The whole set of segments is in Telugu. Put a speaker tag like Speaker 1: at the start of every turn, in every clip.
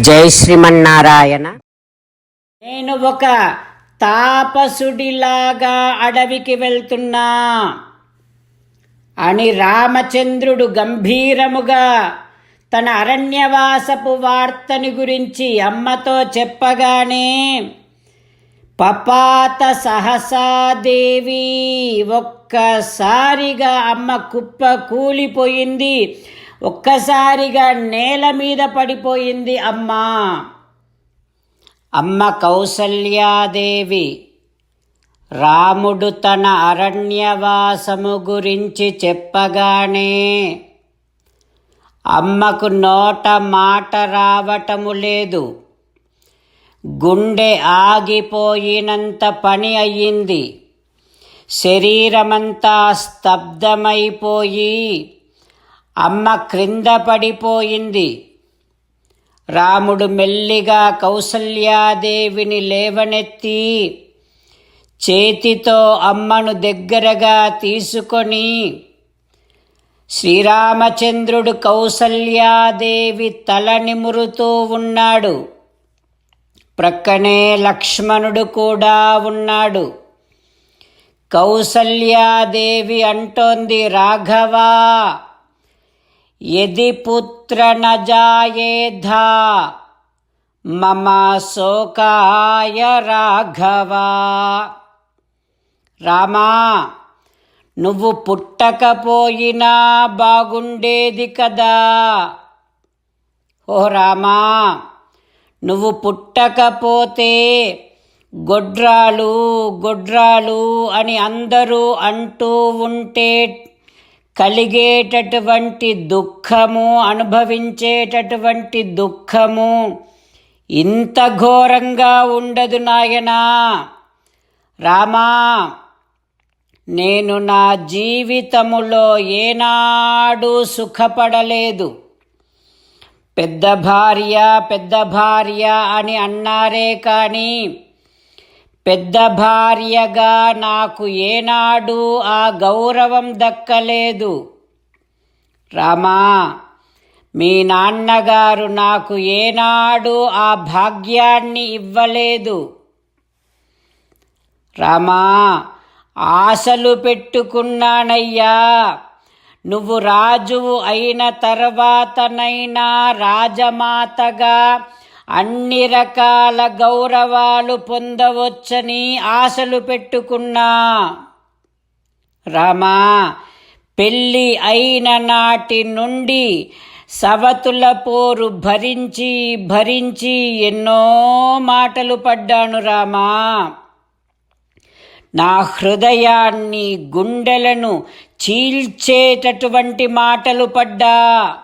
Speaker 1: జై శ్రీమన్నారాయణ.
Speaker 2: నేను ఒక తాపసుడిలాగా అడవికి వెళ్తున్నా. అని రామచంద్రుడు గంభీరముగా తన అరణ్యవాసపు వార్తని గురించి అమ్మతో చెప్పగానే పపాత సహసాదేవి ఒక్కసారిగా అమ్మ కుప్ప కూలిపోయింది. ఒక్కసారిగా నేల మీద పడిపోయింది అమ్మా. అమ్మ కౌసల్యాదేవి రాముడు తన అరణ్యవాసము గురించి చెప్పగానే అమ్మకు నోట మాట రావటము లేదు. గుండె ఆగిపోయినంత పని అయ్యింది. శరీరమంతా స్తబ్దమైపోయి అమ్మ క్రింద పడిపోయింది. రాముడు మెల్లిగా కౌసల్యాదేవిని లేవనెత్తి చేతితో అమ్మను దగ్గరగా తీసుకొని శ్రీరామచంద్రుడు కౌసల్యాదేవి తల నిమురుతూ ఉన్నాడు. ప్రక్కనే లక్ష్మణుడు కూడా ఉన్నాడు. కౌసల్యాదేవి అంటోంది రాఘవా! यदि पुत्र न నజాయేధా मम शोकाय రాఘవా రామా నువ్వు పుట్టకపోయినా బాగుండేది కదా? ఓ రామా నువ్వు పుట్టకపోతే గొడ్రాలు గొడ్రాలు అని అందరూ అంటూ ఉంటే కలిగేటటువంటి దుఃఖము అనుభవించేటటువంటి దుఃఖము ఇంత ఘోరంగా ఉండదు నాయనా. రామా నేను నా జీవితములో ఏనాడు సుఖపడలేదు. పెద్ద భార్య పెద్ద భార్య అని అన్నారే కానీ పెద్ద భార్యగా నాకు ఏనాడు ఆ గౌరవం దక్కలేదు. రామా మీ నాన్నగారు నాకు ఏనాడు ఆ భాగ్యాన్ని ఇవ్వలేదు. రామా ఆశలు పెట్టుకున్నానయ్యా. నువ్వు రాజువు అయిన తర్వాతనైనా రాజమాతగా అన్ని రకాల గౌరవాలు పొందవచ్చని ఆశలు పెట్టుకున్నా. రామా పెళ్ళి అయిన నాటి నుండి సవతుల పోరు భరించి భరించి ఎన్నో మాటలు పడ్డాను రామా. నా హృదయాన్ని గుండెలను చీల్చేటటువంటి మాటలు పడ్డా.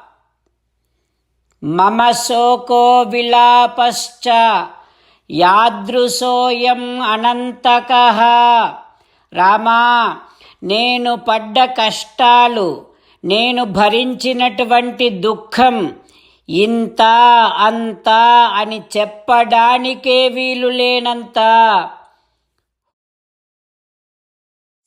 Speaker 2: మమ శోకో విలాపశ్చ యాదృశోయం అనంతక రామా నేను పడ్డ కష్టాలు నేను భరించినటువంటి దుఃఖం ఇంత అంత అని చెప్పడానికే వీలు లేనంత.